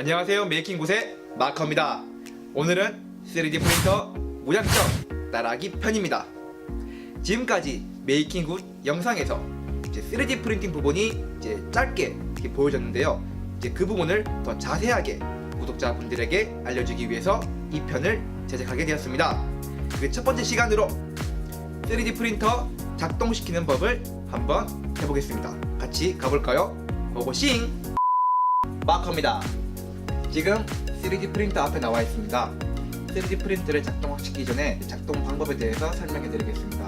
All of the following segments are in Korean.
안녕하세요 메이킹 곳의 마커입니다. 오늘은 3D 프린터 무작정 따라하기 편입니다. 지금까지 메이킹 굿 영상에서 이제 3D 프린팅 부분이 이제 짧게 보여졌는데요. 이제 그 부분을 더 자세하게 구독자분들에게 알려주기 위해서 이 편을 제작하게 되었습니다. 그 첫 번째 시간으로 3D 프린터 작동시키는 법을 한번 해보겠습니다. 같이 가볼까요? 고고싱! 마커입니다 지금 3D 프린터 앞에 나와 있습니다. 3D 프린터를 작동시키기 전에 작동 방법에 대해서 설명해 드리겠습니다.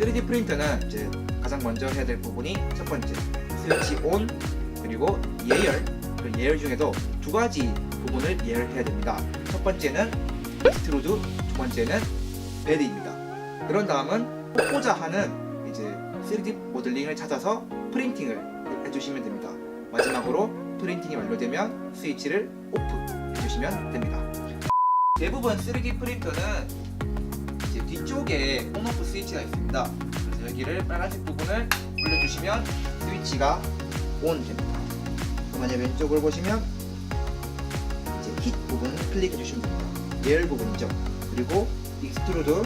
3D 프린터는 이제 가장 먼저 해야 될 부분이 첫 번째 스위치 온 그리고 예열 그 예열 중에도 두 가지 부분을 예열해야 됩니다. 첫 번째는 익스트루드 두 번째는 베드입니다. 그런 다음은 뽑고자 하는 이제 3D 모델링을 찾아서 프린팅을 해주시면 됩니다. 마지막으로 프린팅이 완료되면 스위치를 오프 해주시면 됩니다. 대부분 3D 프린터는 이제 뒤쪽에 온오프 스위치가 있습니다. 그래서 여기를 빨간색 부분을 올려주시면 스위치가 온 됩니다. 그러면 왼쪽을 보시면 이제 힛 부분 클릭해 주시면 됩니다. 예열 부분이죠. 그리고 익스트루드,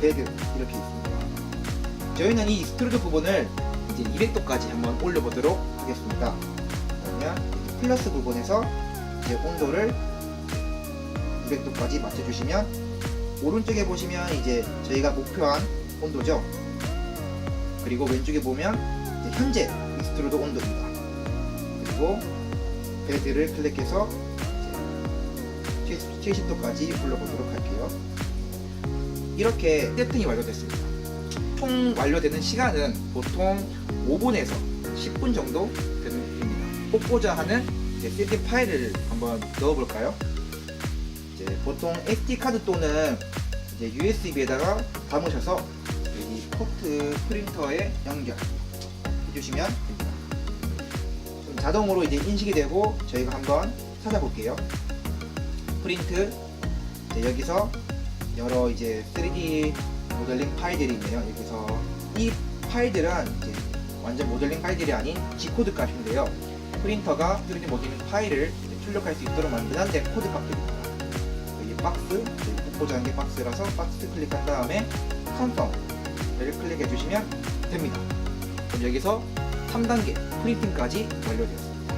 베드 이렇게 있습니다. 저희는 이 익스트루드 부분을 이제 200도까지 한번 올려보도록 하겠습니다. 그러면 플러스 부분에서 이제 온도를 200도까지 맞춰주시면 오른쪽에 보시면 이제 저희가 목표한 온도죠. 그리고 왼쪽에 보면 현재 익스트루드 온도입니다. 그리고 베드를 클릭해서 이제 70 도까지 올려보도록 할게요. 이렇게 세팅이 완료됐습니다. 총 완료되는 시간은 보통 5분에서 10분 정도. 뽑고자 하는 이제 세팅 파일을 한번 넣어볼까요? 이제 보통 SD 카드 또는 이제 USB에다가 담으셔서 여기 포트 프린터에 연결 해주시면 됩니다. 좀 자동으로 이제 인식이 되고 저희가 한번 찾아볼게요. 프린트 여기서 여러 이제 3D 모델링 파일들이 있네요. 여기서 이 파일들은 이제 완전 모델링 파일들이 아닌 G코드 값인데요. 프린터가 3D 모델링 파일을 출력할 수 있도록 만드는 데 코드 값들입니다. 여기 박스, 뽑고자 하는 게 박스라서 박스 클릭한 다음에 컨펌을 클릭해 주시면 됩니다. 그럼 여기서 3단계 프린팅까지 완료되었습니다.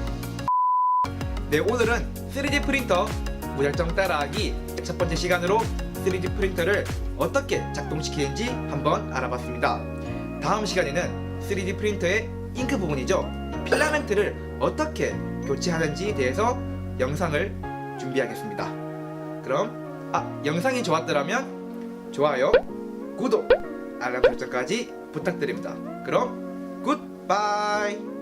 네, 오늘은 3D 프린터 무작정 따라하기 첫 번째 시간으로 3D 프린터를 어떻게 작동시키는지 한번 알아봤습니다. 다음 시간에는 3D 프린터의 잉크 부분이죠. 필라멘트를 어떻게 교체하는지에 대해서 영상을 준비하겠습니다. 그럼 아 영상이 좋았더라면 좋아요, 구독, 알람 설정까지 부탁드립니다. 그럼 굿바이.